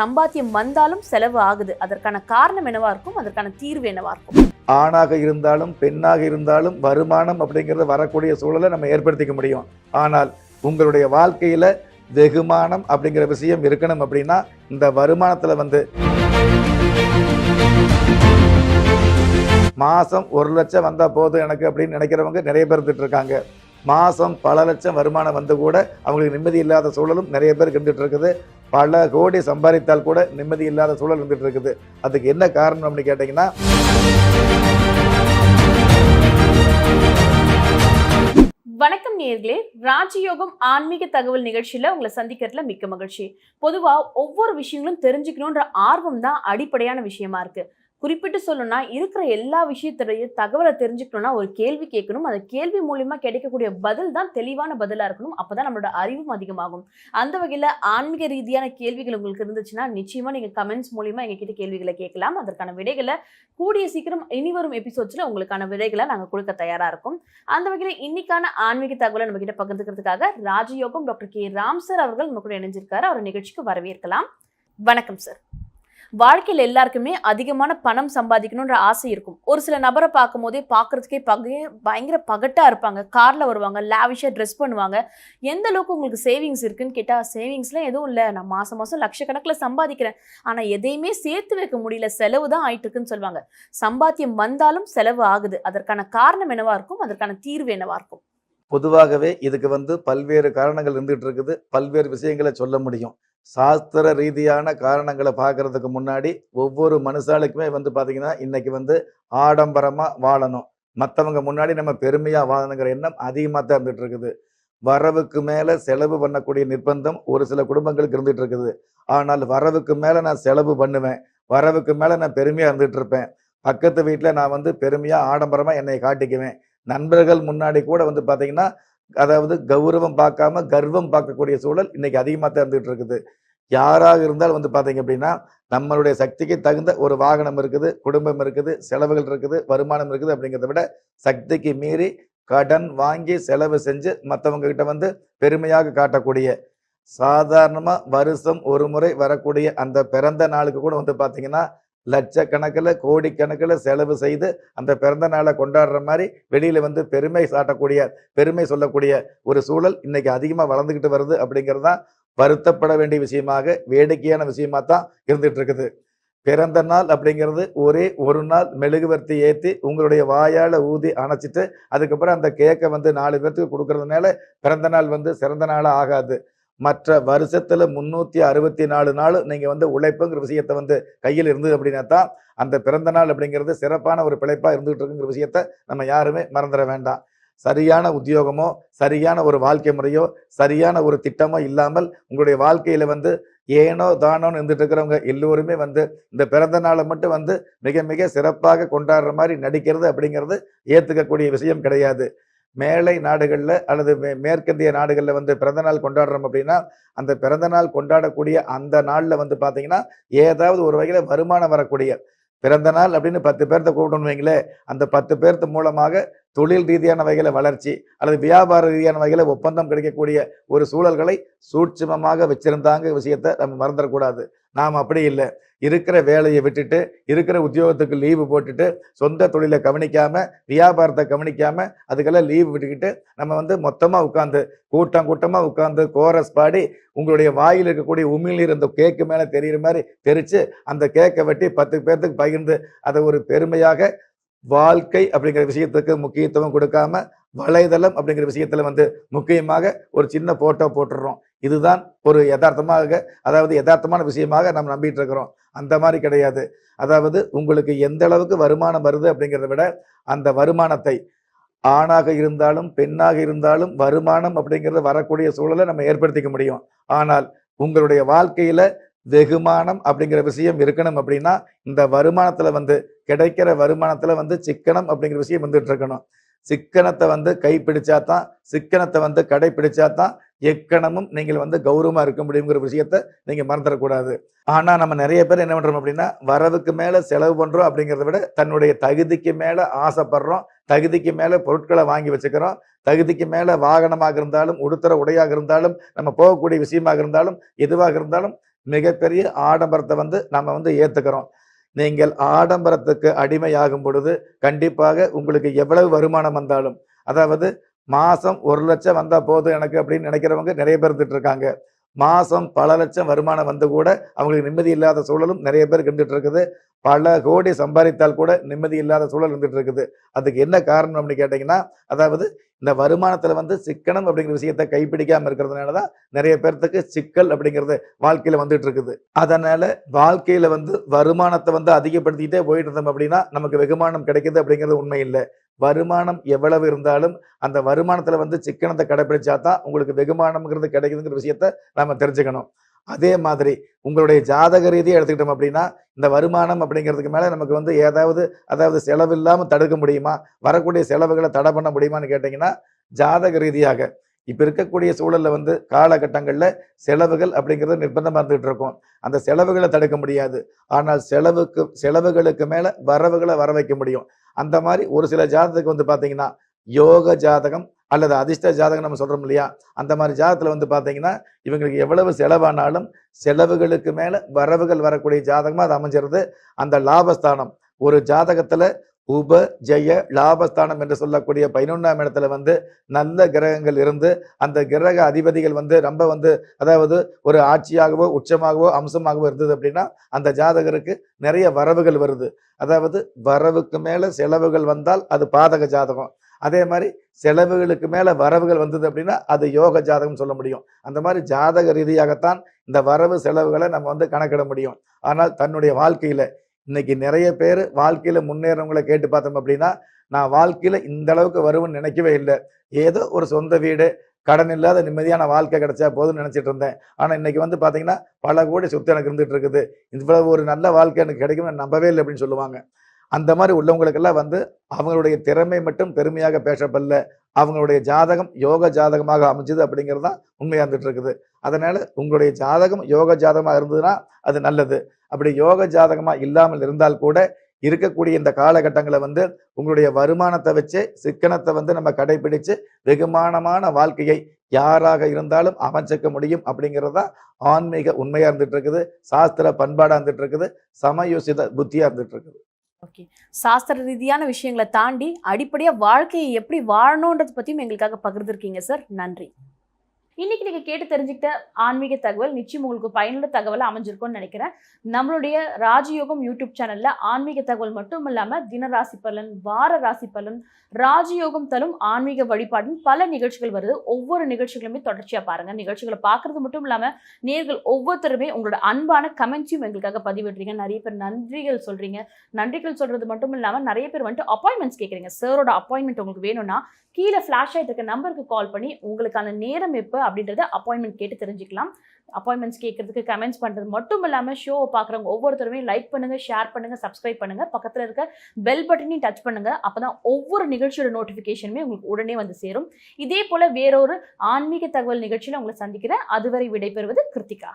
சம்பாத்தியம் வந்தாலும் செலவு ஆகுது. அதற்கான காரணம் என்னவா இருக்கும்? அதற்கான தீர்வு என்னவா இருக்கும்? ஆணாக இருந்தாலும் பெண்ணாக இருந்தாலும் வருமானம் அப்படிங்கிறது வரக்கூடிய சூழலை நம்ம ஏற்படுத்திக்க முடியும். ஆனால் உங்களுடைய வாழ்க்கையில வெகுமானம் அப்படிங்கிற விஷயம் இருக்கணும் அப்படின்னா இந்த வருமானத்துல வந்து மாசம் ஒரு லட்சம் வந்தா போதும் எனக்கு அப்படின்னு நினைக்கிறவங்க நிறைய பேர் இருக்காங்க. மாதம் பல லட்சம் வருமானம் வந்து கூட அவங்களுக்கு நிம்மதி இல்லாத சூழலும் நிறைய பேர் இருந்துகிட்டு இருக்குது. பல கோடி சம்பாதித்தால் கூட நிம்மதி இல்லாத சூழல் இருந்துகிட்டு இருக்குது. அதுக்கு என்ன காரணம் அப்படின்னு கேட்டிங்கன்னா வணக்கம் நேர்களே. ராஜயோகம் ஆன்மீக தகவல் நிகழ்ச்சியில் உங்களை சந்திக்கிறதுல மிக்க மகிழ்ச்சி. பொதுவாக ஒவ்வொரு விஷயங்களும் தெரிஞ்சுக்கணுன்ற ஆர்வம் தான் அடிப்படையான விஷயமா இருக்குது குறிப்பிட்டு சொல்லணும்னா இருக்கிற எல்லா விஷயத்துடைய தகவலை தெரிஞ்சுக்கணும்னா ஒரு கேள்வி கேட்கணும். அந்த கேள்வி மூலியமா கிடைக்கக்கூடிய பதில் தான் தெளிவான பதிலாக இருக்கணும். அப்போதான் நம்மளோட அறிவும் அதிகமாகும். அந்த வகையில் ஆன்மீக ரீதியான கேள்விகள் உங்களுக்கு இருந்துச்சுன்னா நிச்சயமாக நீங்கள் கமெண்ட்ஸ் மூலியமாக எங்ககிட்ட கேள்விகளை கேட்கலாம். அதற்கான விடைகளை கூடிய சீக்கிரம் இனி வரும் எபிசோட்ஸில் உங்களுக்கான விடைகளை நாங்கள் கொடுக்க தயாராக இருக்கோம். அந்த வகையில் இன்னைக்கான ஆன்மீக தகவலை நம்ம கிட்ட பகிர்ந்துக்கிறதுக்காக ராஜயோகம் டாக்டர் கே. ராம் சார் அவர்கள் நம்ம கூட இணைஞ்சிருக்காரு. அவர் நிகழ்ச்சிக்கு வரவேற்கலாம். வணக்கம் சார் வாழ்க்கையில் எல்லாருக்குமே அதிகமான பணம் சம்பாதிக்கணுன்ற ஆசை இருக்கும். ஒரு சில நபரை பார்க்கும் போதே பார்க்கறதுக்கே பகைய பயங்கர பகட்டாக இருப்பாங்க. காரில் வருவாங்க லேவிஷாக ட்ரெஸ் பண்ணுவாங்க. எந்த அளவுக்கு உங்களுக்கு சேவிங்ஸ் இருக்குன்னு கேட்டால் சேவிங்ஸ்லாம் எதுவும் இல்லை. நான் மாதம் மாதம் லட்சக்கணக்கில் சம்பாதிக்கிறேன். ஆனால் எதையுமே சேர்த்து வைக்க முடியல. செலவு தான் ஆயிட்டு இருக்குன்னு சொல்லுவாங்க சம்பாத்தியம் வந்தாலும் செலவு ஆகுது. அதற்கான காரணம் என்னவா இருக்கும்? அதற்கான தீர்வு என்னவா இருக்கும்? பொதுவாகவே இதுக்கு வந்து பல்வேறு காரணங்கள் இருந்துகிட்டு இருக்குது பல்வேறு விஷயங்களை சொல்ல முடியும். சாஸ்திர ரீதியான காரணங்களை பார்க்கறதுக்கு முன்னாடி ஒவ்வொரு மனுஷாளுக்குமே வந்து பார்த்தீங்கன்னா இன்னைக்கு வந்து ஆடம்பரமாக வாழணும். மற்றவங்க முன்னாடி நம்ம பெருமையாக வாழணுங்கிற எண்ணம் அதிகமாக தான் இருந்துகிட்டு இருக்குது வரவுக்கு மேலே செலவு பண்ணக்கூடிய நிர்பந்தம் ஒரு சில குடும்பங்களுக்கு இருந்துகிட்டு இருக்குது ஆனால் வரவுக்கு மேலே நான் செலவு பண்ணுவேன். வரவுக்கு மேலே நான் பெருமையாக இருந்துகிட்டு இருப்பேன் பக்கத்து வீட்டில் நான் வந்து பெருமையாக ஆடம்பரமாக என்னை காட்டிக்குவேன். நண்பர்கள் முன்னாடி கூட வந்து பார்த்தீங்கன்னா அதாவது கௌரவம் பார்க்காம கர்வம் பார்க்கக்கூடிய சூழல் இன்னைக்கு அதிகமாக தான் இருக்குது. யாராக இருந்தாலும் வந்து பார்த்தீங்க அப்படின்னா நம்மளுடைய சக்திக்கு தகுந்த ஒரு வாகனம் இருக்குது குடும்பம் இருக்குது செலவுகள் இருக்குது வருமானம் இருக்குது அப்படிங்கிறத விட சக்திக்கு மீறி கடன் வாங்கி செலவு செஞ்சு மற்றவங்க கிட்ட வந்து பெருமையாக காட்டக்கூடிய சாதாரணமாக வருஷம் ஒரு முறை வரக்கூடிய அந்த பிறந்த நாளுக்கு கூட வந்து பார்த்தீங்கன்னா லட்சக்கணக்கில் கோடிக்கணக்கில் செலவு செய்து அந்த பிறந்த நாளை கொண்டாடுற மாதிரி வெளியில் வந்து பெருமை சாட்டக்கூடிய பெருமை சொல்லக்கூடிய ஒரு சூழல் இன்னைக்கு அதிகமாக வளர்ந்துக்கிட்டு வருது அப்படிங்கிறது தான் வருத்தப்பட வேண்டிய விஷயமாக வேடிக்கையான விஷயமா தான் இருந்துகிட்டு இருக்குது. பிறந்த நாள் அப்படிங்கிறது ஒரே ஒரு நாள் மெழுகுவர்த்தி ஏற்றி உங்களுடைய வாயால் ஊதி அணைச்சிட்டு அதுக்கப்புறம் அந்த கேக்கை வந்து நாலு பேர்த்துக்கு கொடுக்கறதுனால பிறந்த நாள் வந்து சிறந்த நாளாக ஆகாது. மற்ற வருஷத்துல முன்னூத்தி அறுபத்தி நாலு நாள் நீங்க வந்து உழைப்புங்கிற விஷயத்த வந்து கையில் இருந்தது அப்படின்னா தான் அந்த பிறந்த நாள் அப்படிங்கிறது சிறப்பான ஒரு பிழைப்பா இருந்துகிட்டு இருக்குங்கிற விஷயத்த நம்ம யாருமே மறந்துட வேண்டாம். சரியான உத்தியோகமோ சரியான ஒரு வாழ்க்கை முறையோ சரியான ஒரு திட்டமோ இல்லாமல் உங்களுடைய வாழ்க்கையில வந்து ஏனோ தானோன்னு இருந்துட்டு இருக்கிறவங்க எல்லோருமே வந்து இந்த பிறந்த நாளை மட்டும் வந்து மிக மிக சிறப்பாக கொண்டாடுற மாதிரி நடிக்கிறது அப்படிங்கிறது ஏற்றுக்கக்கூடிய விஷயம் கிடையாது. மேலை நாடுகளில் அல்லது மே நாடுகளில் வந்து பிறந்த நாள் கொண்டாடுறோம் அப்படின்னா அந்த பிறந்தநாள் கொண்டாடக்கூடிய அந்த நாளில் வந்து பார்த்தீங்கன்னா ஏதாவது ஒரு வகையில் வருமானம் வரக்கூடிய பிறந்த நாள் அப்படின்னு பத்து பேர்த்த கூப்பிடணும் வைங்களேன் அந்த பத்து பேர்த்து மூலமாக தொழில் ரீதியான வகையில் வளர்ச்சி அல்லது வியாபார ரீதியான வகையில் ஒப்பந்தம் கிடைக்கக்கூடிய ஒரு சூழல்களை சூட்சமமாக வச்சிருந்தாங்க விஷயத்த நம்ம மறந்துடக்கூடாது. நாம் அப்படி இல்லை. இருக்கிற வேலையை விட்டுட்டு இருக்கிற உத்தியோகத்துக்கு லீவு போட்டுட்டு சொந்த தொழிலை கவனிக்காம வியாபாரத்தை கவனிக்காம அதுக்கெல்லாம் லீவு விட்டுக்கிட்டு நம்ம வந்து மொத்தமாக உட்காந்து கூட்டம் கூட்டமாக உட்காந்து கோரஸ் பாடி உங்களுடைய வாயில் இருக்கக்கூடிய உமிழ்நீர் அந்த கேக்கு மேலே தெரிகிற மாதிரி தெரித்து அந்த கேக்கை வெட்டி பத்து பேர்த்துக்கு பகிர்ந்து அதை ஒரு பெருமையாக வாழ்க்கை அப்படிங்கிற விஷயத்துக்கு முக்கியத்துவம் கொடுக்காம வலைதளம் அப்படிங்கிற விஷயத்துல வந்து முக்கியமாக ஒரு சின்ன போட்டோ போட்டுடுறோம் இதுதான் ஒரு யதார்த்தமாக அதாவது யதார்த்தமான விஷயமாக நம்ம நம்பிட்டு இருக்கிறோம். அந்த மாதிரி கிடையாது. அதாவது உங்களுக்கு எந்த அளவுக்கு வருமானம் வருது அப்படிங்கிறத விட அந்த வருமானத்தை ஆணாக இருந்தாலும் பெண்ணாக இருந்தாலும் வருமானம் அப்படிங்கிறது வரக்கூடிய சூழலை நம்ம ஏற்படுத்திக்க முடியும். ஆனால் உங்களுடைய வாழ்க்கையில வெகுமானம் அப்படிங்கிற விஷயம் இருக்கணும் அப்படின்னா இந்த வருமானத்தில் வந்து கிடைக்கிற வருமானத்தில் வந்து சிக்கனம் அப்படிங்கிற விஷயம் வந்துட்டு இருக்கணும். சிக்கனத்தை வந்து கைப்பிடிச்சா தான் சிக்கனத்தை வந்து கடைப்பிடிச்சா தான் எக்கணமும் நீங்கள் வந்து கௌரவமாக இருக்க முடியுங்கிற விஷயத்த நீங்கள் மறந்துடக்கூடாது. ஆனால் நம்ம நிறைய பேர் என்ன பண்ணுறோம் அப்படின்னா வரவுக்கு மேலே செலவு பண்ணுறோம் அப்படிங்கிறத விட தன்னுடைய தகுதிக்கு மேலே ஆசைப்படுறோம் தகுதிக்கு மேலே பொருட்களை வாங்கி வச்சுக்கிறோம் தகுதிக்கு மேலே வாகனமாக இருந்தாலும் உடுத்துற உடையாக இருந்தாலும் நம்ம போகக்கூடிய விஷயமாக இருந்தாலும் எதுவாக இருந்தாலும் மிகப்பெரிய ஆடம்பரத்தை வந்து நம்ம வந்து ஏற்றுக்கிறோம் நீங்கள் ஆடம்பரத்துக்கு அடிமையாகும் பொழுது கண்டிப்பாக உங்களுக்கு எவ்வளவு வருமானம் வந்தாலும் அதாவது மாதம் ஒரு லட்சம் வந்தால் போதும் எனக்கு அப்படின்னு நினைக்கிறவங்க நிறைய பேர் இருந்துட்டு இருக்காங்க. மாதம் பல லட்சம் வருமானம் வந்து கூட அவங்களுக்கு நிம்மதி இல்லாத சூழலும் நிறைய பேர் இருந்துட்டு இருக்குது. பல கோடி சம்பாதித்தால் கூட நிம்மதி இல்லாத சூழல் இருந்துட்டு இருக்குது அதுக்கு என்ன காரணம் அப்படின்னு கேட்டிங்கன்னா அதாவது இந்த வருமானத்தில் வந்து சிக்கனம் அப்படிங்கிற விஷயத்த கைப்பிடிக்காமல் இருக்கிறதுனால தான் நிறைய பேர்த்துக்கு சிக்கல் அப்படிங்கிறது வாழ்க்கையில் வந்துட்டு இருக்குது அதனால் வாழ்க்கையில் வந்து வருமானத்தை வந்து அதிகப்படுத்திக்கிட்டே போயிட்டு இருந்தோம் அப்படின்னா நமக்கு வெகுமானம் கிடைக்கிது அப்படிங்கிறது உண்மை இல்லை. வருமானம் எவ்வளவு இருந்தாலும் அந்த வருமானத்தில் வந்து சிக்கனத்தை கடைப்பிடிச்சா தான் உங்களுக்கு வெகுமானம்ங்கிறது கிடைக்குதுங்கிற விஷயத்த நம்ம தெரிஞ்சுக்கணும். அதே மாதிரி உங்களுடைய ஜாதக ரீதியை எடுத்துக்கிட்டோம் அப்படின்னா இந்த வருமானம் அப்படிங்கிறதுக்கு மேலே நமக்கு வந்து ஏதாவது அதாவது செலவு இல்லாமல் தடுக்க முடியுமா? வரக்கூடிய செலவுகளை தடை பண்ண முடியுமான்னு கேட்டிங்கன்னா ஜாதக ரீதியாக இப்போ இருக்கக்கூடிய சூழலில் வந்து காலகட்டங்களில் செலவுகள் அப்படிங்கிறது நிர்பந்தமா இருந்துகிட்டு இருக்கும். அந்த செலவுகளை தடுக்க முடியாது. ஆனால் செலவுக்கு செலவுகளுக்கு மேலே வரவுகளை வர வைக்க முடியும். அந்த மாதிரி ஒரு சில ஜாதகத்துக்கு வந்து பார்த்திங்கன்னா யோக ஜாதகம் அல்லது அதிர்ஷ்ட ஜாதகம் நம்ம சொல்கிறோம் இல்லையா? அந்த மாதிரி ஜாதகத்தில் வந்து பார்த்தீங்கன்னா இவங்களுக்கு எவ்வளவு செலவானாலும் செலவுகளுக்கு மேலே வரவுகள் வரக்கூடிய ஜாதகமாக அது அமைஞ்சிருது. அந்த லாபஸ்தானம் ஒரு ஜாதகத்தில் உப ஜெய லாபஸ்தானம் என்று சொல்லக்கூடிய பதினொன்றாம் இடத்துல வந்து நல்ல கிரகங்கள் இருந்து அந்த கிரக அதிபதிகள் வந்து ரொம்ப வந்து அதாவது ஒரு ஆட்சியாகவோ உச்சமாகவோ அம்சமாகவோ இருந்தது அப்படின்னா அந்த ஜாதகருக்கு நிறைய வரவுகள் வருது. அதாவது வரவுக்கு மேலே செலவுகள் வந்தால் அது பாதக ஜாதகம். அதே மாதிரி செலவுகளுக்கு மேலே வரவுகள் வந்தது அப்படின்னா அது யோக ஜாதகம் சொல்ல முடியும். அந்த மாதிரி ஜாதக ரீதியாகத்தான் இந்த வரவு செலவுகளை நம்ம வந்து கணக்கிட முடியும். ஆனால் தன்னுடைய வாழ்க்கையில் இன்னைக்கு நிறைய பேர் வாழ்க்கையில் முன்னேறவங்களை கேட்டு பார்த்தோம் அப்படின்னா நான் வாழ்க்கையில் இந்த அளவுக்கு வருவேன்னு நினைக்கவே இல்லை. ஏதோ ஒரு சொந்த வீடு கடன் இல்லாத நிம்மதியான வாழ்க்கை கிடைச்சா போதும்னு நினச்சிட்டு இருந்தேன். ஆனால் இன்றைக்கி வந்து பார்த்தீங்கன்னா பல கோடி சொத்து எனக்கு இருந்துகிட்டு இருக்குது. இவ்வளவு ஒரு நல்ல வாழ்க்கை எனக்கு கிடைக்கும்னு நம்பவே இல்லை அப்படின்னு சொல்லுவாங்க. அந்த மாதிரி உள்ளவங்களுக்கெல்லாம் வந்து அவங்களுடைய திறமை மட்டும் பெருமையாக பேசப்படல. அவங்களுடைய ஜாதகம் யோக ஜாதகமாக அமைஞ்சது அப்படிங்கிறது தான் உண்மையா இருந்துட்டு இருக்குது அதனால உங்களுடைய ஜாதகம் யோக ஜாதகமாக இருந்ததுன்னா அது நல்லது. அப்படி யோக ஜாதகமா இல்லாமல் இருந்தால் கூட இருக்கக்கூடிய இந்த காலகட்டங்களை வந்து உங்களுடைய வருமானத்தை வச்சு சிக்கனத்தை வந்து நம்ம கடைபிடிச்சு வெகுமானமான வாழ்க்கையை யாராக இருந்தாலும் அமைச்சிக்க முடியும் அப்படிங்கிறது தான் ஆன்மீக உண்மையாக இருந்துட்டு இருக்குது சாஸ்திர பண்பாடாக இருந்துட்டு இருக்குது சமயோசித புத்தியாக இருந்துட்டு இருக்குது ஓகே சாஸ்திர ரீதியான விஷயங்களை தாண்டி அடிப்படையாக வாழ்க்கையை எப்படி வாழணுன்றத பற்றியும் எங்களுக்காக பகிர்ந்துருக்கீங்க சார் நன்றி. இன்னைக்கு நீங்க கேட்டு தெரிஞ்சுக்கிட்ட ஆன்மீக தகவல் நிச்சயம் உங்களுக்கு பயனுள்ள தகவலை அமைஞ்சிருக்கும்னு நினைக்கிறேன். நம்மளுடைய ராஜயோகம் யூடியூப் சேனல்ல ஆன்மீக தகவல் மட்டும் இல்லாம தின ராசி பலன் வார ராசி பலன் ராஜயோகம் தரும் ஆன்மீக வழிபாடுன்னு பல நிகழ்ச்சிகள் வருது. ஒவ்வொரு நிகழ்ச்சிகளுமே தொடர்ச்சியா பாருங்க. நிகழ்ச்சிகளை பார்க்கறது மட்டும் இல்லாம நேர்கள் ஒவ்வொருத்தருமே உங்களோட அன்பான கமெண்ட்ஸையும் எங்களுக்காக பதிவிடுறீங்க. நிறைய பேர் நன்றிகள் சொல்றீங்க. நன்றிகள் சொல்றது மட்டும் இல்லாம நிறைய பேர் வந்துட்டு அப்பாயின்மெண்ட்ஸ் கேட்குறீங்க சாரோட அப்பாயின்மெண்ட் உங்களுக்கு வேணும்னா கீழே ஃப்ளாஷ் ஆகிட்டு இருக்க நம்பருக்கு கால் பண்ணி உங்களுக்கான நேரம் எப்போ அப்படின்றத அப்பாயின்மெண்ட் கேட்டு தெரிஞ்சுக்கலாம். அப்பாயின்மெண்ட்ஸ் கேட்குறதுக்கு கமெண்ட்ஸ் பண்ணுறது மட்டும் இல்லாமல் ஷோவை பார்க்குறவங்க ஒவ்வொருத்தருமே லைக் பண்ணுங்கள் ஷேர் பண்ணுங்கள் சப்ஸ்கிரைப் பண்ணுங்க. பக்கத்தில் இருக்க பெல் பட்டனையும் டச் பண்ணுங்கள் அப்போ தான் ஒவ்வொரு நிகழ்ச்சியோட நோட்டிஃபிகேஷனுமே உங்களுக்கு உடனே வந்து சேரும். இதே போல் வேறொரு ஆன்மீக தகவல் நிகழ்ச்சியில் உங்களை சந்திக்கிறேன். அதுவரை விடைபெறுவது கிருத்திகா.